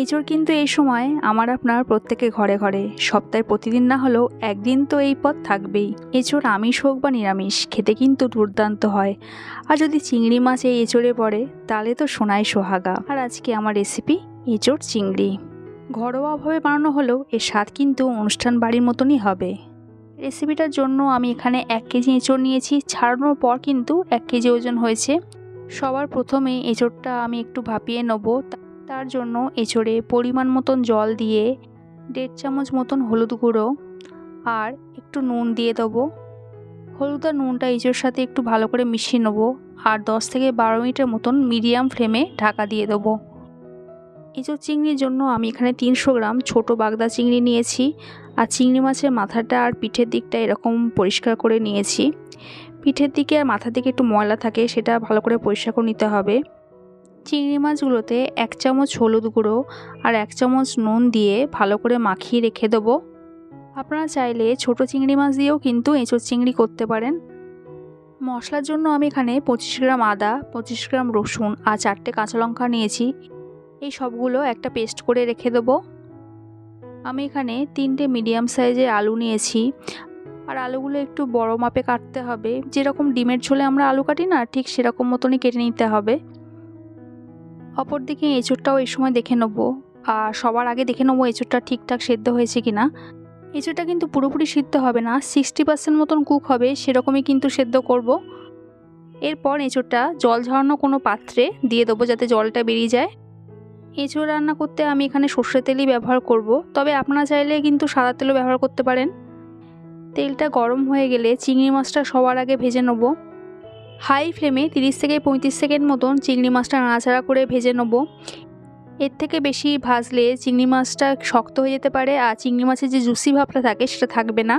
এঁচড় কিন্তু এই সময় আমার আপনার প্রত্যেকে ঘরে ঘরে। সপ্তাহে প্রতিদিন না হলেও একদিন তো এই পদ থাকবেই। এঁচড় আমিষ হোক বা নিরামিষ, খেতে কিন্তু দুর্দান্ত হয়। আর যদি চিংড়ি মাছ এই এঁচড়ে পড়ে, তাহলে তো সোনাই সোহাগা। আর আজকে আমার রেসিপি এঁচড় চিংড়ি। ঘরোয়াভাবে বানানো হলেও এর স্বাদ কিন্তু অনুষ্ঠান বাড়ির মতনই হবে। রেসিপিটার জন্য আমি এখানে এক কেজি এঁচড় নিয়েছি। ছাড়ানোর পর কিন্তু এক কেজি ওজন হয়েছে। সবার প্রথমে এঁচড়টা আমি একটু ভাপিয়ে নেব। তার জন্য এঁচড়ে পরিমাণ মতন জল দিয়ে দেড় চামচ মতন হলুদ গুঁড়ো আর একটু নুন দিয়ে দেবো। হলুদ আর নুনটা এঁচড়ের সাথে একটু ভালো করে মিশিয়ে নেব আর দশ থেকে বারো মিনিটের মতন মিডিয়াম ফ্লেমে ঢাকা দিয়ে দেবো। এঁচড় চিংড়ির জন্য আমি এখানে তিনশো গ্রাম ছোট বাগদা চিংড়ি নিয়েছি আর চিংড়ি মাছের মাথাটা আর পিঠের দিকটা এরকম পরিষ্কার করে নিয়েছি। পিঠের দিকে আর মাথার দিকে একটু ময়লা থাকে সেটা ভালো করে পরিষ্কার করে নিতে হবে। চিংড়ি মাছগুলোতে এক চামচ হলুদ গুঁড়ো আর এক চামচ নুন দিয়ে ভালো করে মাখিয়ে রেখে দেবো। আপনারা চাইলে ছোট চিংড়ি মাছ দিয়েও কিন্তু এঁচোড় চিংড়ি করতে পারেন। মশলার জন্য আমি এখানে পঁচিশ গ্রাম আদা, পঁচিশ গ্রাম রসুন আর চারটে কাঁচা লঙ্কা নিয়েছি। এই সবগুলো একটা পেস্ট করে রেখে দেবো। আমি এখানে তিনটে মিডিয়াম সাইজের আলু নিয়েছি। আর আলুগুলো একটু বড় মাপে কাটতে হবে। যেরকম ডিমের ঝোলে আমরা আলু কাটি না, ঠিক সেরকম মতনই কেটে নিতে হবে। অপরদিকে এঁচোড়টাও এই সময় দেখে নেব আর সবার আগে দেখে নেব এঁচোড়টা ঠিকঠাক সেদ্ধ হয়েছে কি না এঁচোড়টা কিন্তু পুরোপুরি সিদ্ধ হবে না সিক্সটি পার্সেন্ট মতন কুক হবে, সেরকমই কিন্তু সেদ্ধ করব। এরপর এঁচোড়টা জল ঝরানো কোনো পাত্রে দিয়ে দেবো যাতে জলটা বেরিয়ে যায় এঁচোড় রান্না করতে আমি এখানে সর্ষে তেলই ব্যবহার করব। তবে আপনারা চাইলে কিন্তু সাদা তেলও ব্যবহার করতে পারেন তেলটা গরম হয়ে গেলে চিংড়ি মাছটা সবার আগে ভেজে নেব হাই ফ্লেমে তিরিশ থেকে পঁয়ত্রিশ সেকেন্ড মতন চিংড়ি মাছটা নাড়াচাড়া করে ভেজে নেব। এর থেকে বেশি ভাজলে চিংড়ি মাছটা শক্ত হয়ে যেতে পারে আর চিংড়ি মাছের যে জুসি ভাবটা থাকে সেটা থাকবে না।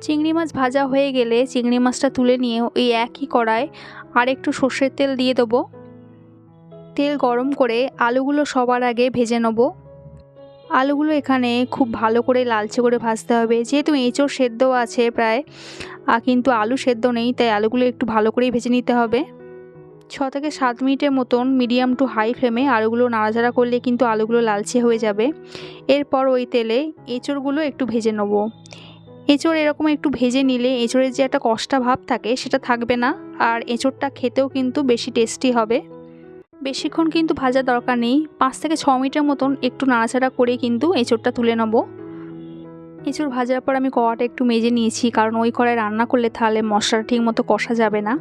চিংড়ি মাছ ভাজা হয়ে গেলে চিংড়ি মাছটা তুলে নিয়ে ওই একই কড়ায় আর একটু সর্ষের তেল দিয়ে দেবো। তেল গরম করে আলুগুলো সবার আগে ভেজে নেব। আলুগুলো এখানে খুব ভালো করে লালচে করে ভাজতে হবে। যেহেতু এঁচোড় সেদ্ধ আছে প্রায় কিন্তু আলু সেদ্ধ নেই, তাই আলুগুলো একটু ভালো করেই ভেজে নিতে হবে। ছ থেকে সাত মিনিটের মতন মিডিয়াম টু হাই ফ্লেমে আলুগুলো নাড়াচাড়া করলে কিন্তু আলুগুলো লালচে হয়ে যাবে। এরপর ওই তেলে এঁচোড়গুলো একটু ভেজে নেব। এঁচোড় এরকম একটু ভেজে নিলে এঁচোড়ের যে একটা কষ্টা ভাব থাকে সেটা থাকবে না, আর এঁচোড়টা খেতেও কিন্তু বেশি টেস্টি হবে। বেশিক্ষণ কিন্তু ভাজা দরকার নেই। পাঁচ থেকে ছ মিনিটের মতন একটু নাড়াচাড়া করে কিন্তু এঁচোড়টা তুলে নেব। এঁচোড় ভাজার পর আমি কড়াটা একটু মেজে নিয়েছি, কারণ ওই কড়াই রান্না করলে তাহলে মশলাটা ঠিক মতো কষা যাবে না।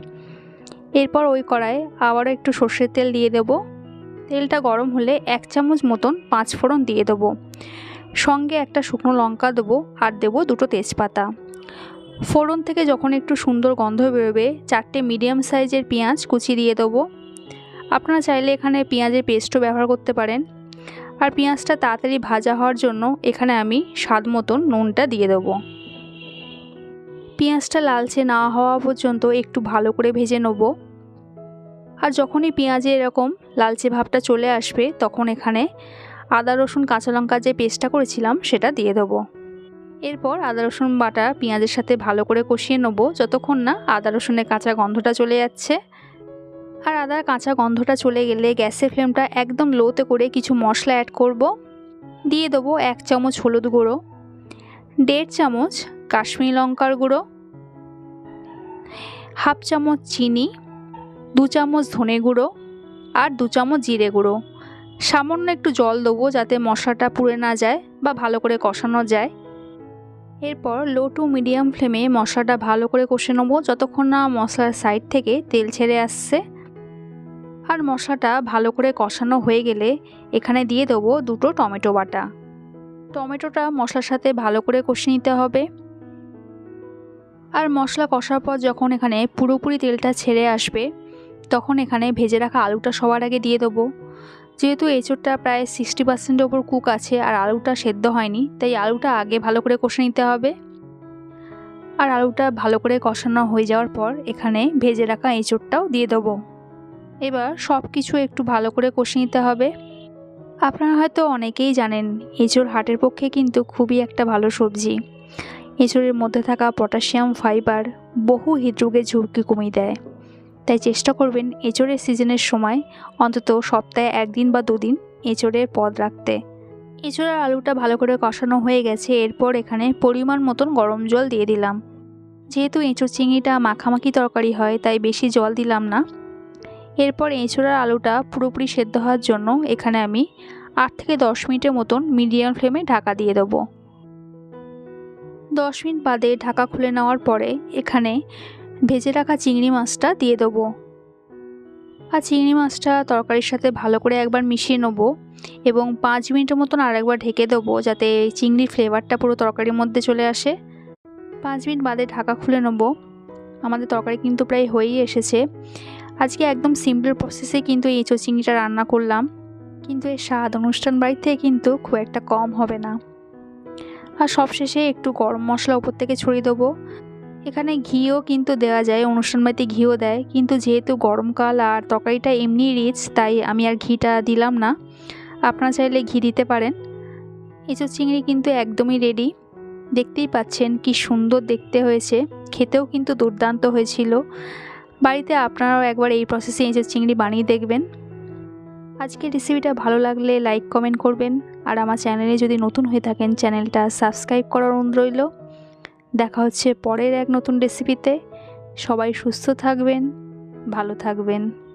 এরপর ওই কড়ায় আবারও একটু সর্ষের তেল দিয়ে দেবো। তেলটা গরম হলে এক চামচ মতন পাঁচ ফোড়ন দিয়ে দেবো। সঙ্গে একটা শুকনো লঙ্কা দেবো আর দেবো দুটো তেজপাতা। ফোড়ন থেকে যখন একটু সুন্দর গন্ধ বেরোবে, চারটে মিডিয়াম সাইজের পেঁয়াজ কুচি দিয়ে দেবো। আপনারা চাইলে এখানে পেঁয়াজের পেস্টও ব্যবহার করতে পারেন। আর পেঁয়াজটা তাড়াতাড়ি ভাজা হওয়ার জন্য এখানে আমি স্বাদ মতন নুনটা দিয়ে দেবো। পেঁয়াজটা লালচে না হওয়া পর্যন্ত একটু ভালো করে ভেজে নেব। আর যখনই পেঁয়াজে এরকম লালচে ভাবটা চলে আসবে, তখন এখানে আদা, রসুন, কাঁচা লঙ্কা যে পেস্টটা করেছিলাম, সেটা দিয়ে দেবো। এরপর আদা, রসুন বাটা পেঁয়াজের সাথে ভালো করে কষিয়ে নেব। যতক্ষণ না আদা, রসুনের কাঁচা গন্ধটা চলে যাচ্ছে আর আদার কাঁচা গন্ধটা চলে গেলে গ্যাসের ফ্লেমটা একদম লোতে করে কিছু মশলা অ্যাড করব। দিয়ে দেবো এক চামচ হলুদ গুঁড়ো, দেড় চামচ কাশ্মীরি লঙ্কার গুঁড়ো, হাফ চামচ চিনি, দু চামচ ধনে গুঁড়ো আর দু চামচ জিরে গুঁড়ো। সামান্য একটু জল দেবো যাতে মশলাটা পুড়ে না যায় বা ভালো করে কষানো যায়। এরপর লো টু মিডিয়াম ফ্লেমে মশলাটা ভালো করে কষে নেব, যতক্ষণ না মশলার সাইড থেকে তেল ছেড়ে আসছে। আর মশলাটা ভালো করে কষানো হয়ে গেলে এখানে দিয়ে দেবো দুটো টমেটো বাটা। টমেটোটা মশলার সাথে ভালো করে কষে নিতে হবে। আর মশলা কষার পর যখন এখানে পুরোপুরি তেলটা ছেড়ে আসবে, তখন এখানে ভেজে রাখা আলুটা সবার আগে দিয়ে দেবো। যেহেতু এঁচোড়টা প্রায় সিক্সটি পার্সেন্টের ওপর কুক আছে আর আলুটা সেদ্ধ হয়নি, তাই আলুটা আগে ভালো করে কষে নিতে হবে। আর আলুটা ভালো করে কষানো হয়ে যাওয়ার পর এখানে ভেজে রাখা এঁচোড়টাও দিয়ে দেবো। এবার সব কিছু একটু ভালো করে কষে নিতে হবে। আপনারা হয়তো অনেকেই জানেন, এঁচোড় হাটের পক্ষে কিন্তু খুবই একটা ভালো সবজি। এঁচোড়ের মধ্যে থাকা পটাশিয়াম, ফাইবার বহু হৃদরোগের ঝুঁকি কমিয়ে দেয়। তাই চেষ্টা করবেন এঁচোড়ের সিজনের সময় অন্তত সপ্তাহে একদিন বা দুদিন এঁচড়ের পদ রাখতে। এঁচড় আর আলুটা ভালো করে কষানো হয়ে গেছে, এরপর এখানে পরিমাণ মতন গরম জল দিয়ে দিলাম। যেহেতু এঁচড় চিংড়িটা মাখামাখি তরকারি হয়, তাই বেশি জল দিলাম না। এরপর এঁচোড়ার আলুটা পুরোপুরি সেদ্ধ হওয়ার জন্য এখানে আমি আট থেকে দশ মিনিটের মতন মিডিয়াম ফ্লেমে ঢাকা দিয়ে দেবো। দশ মিনিট বাদে ঢাকা খুলে নেওয়ার পরে এখানে ভেজে রাখা চিংড়ি মাছটা দিয়ে দেবো। আর চিংড়ি মাছটা তরকারির সাথে ভালো করে একবার মিশিয়ে নেব এবং পাঁচ মিনিটের মতন আরেকবার ঢেকে দেবো যাতে চিংড়ির ফ্লেভারটা পুরো তরকারির মধ্যে চলে আসে। পাঁচ মিনিট বাদে ঢাকা খুলে নেব। আমাদের তরকারি কিন্তু প্রায় হয়েই এসেছে। আজকে একদম সিম্পল প্রসেসে কিন্তু এই এঁচো চিংড়িটা রান্না করলাম। কিন্তু এর স্বাদ অনুষ্ঠান বাড়িতে কিন্তু খুব একটা কম হবে না। আর সবশেষে একটু গরম মশলা উপর থেকে ছড়িয়ে দেবো। এখানে ঘিও কিন্তু দেওয়া যায়, অনুষ্ঠান বাড়িতে ঘিও দেয়। কিন্তু যেহেতু গরমকাল আর তরকারিটা এমনি রিচ তাই আমি আর ঘিটা দিলাম না। আপনারা চাইলে ঘি দিতে পারেন। এঁচোর চিংড়ি কিন্তু একদমই রেডি দেখতেই পাচ্ছেন কি সুন্দর দেখতে হয়েছে। খেতেও কিন্তু দুর্দান্ত হয়েছিল। বাড়িতে আপনারাও একবার এই প্রসেসে এঁচের চিংড়ি বানিয়ে দেখবেন। আজকের রেসিপিটা ভালো লাগলে লাইক কমেন্ট করবেন। আর আমার চ্যানেলে যদি নতুন হয়ে থাকেন চ্যানেলটা সাবস্ক্রাইব করার অনুরোধ রইল। দেখা হচ্ছে পরের এক নতুন রেসিপিতে সবাই সুস্থ থাকবেন, ভালো থাকবেন।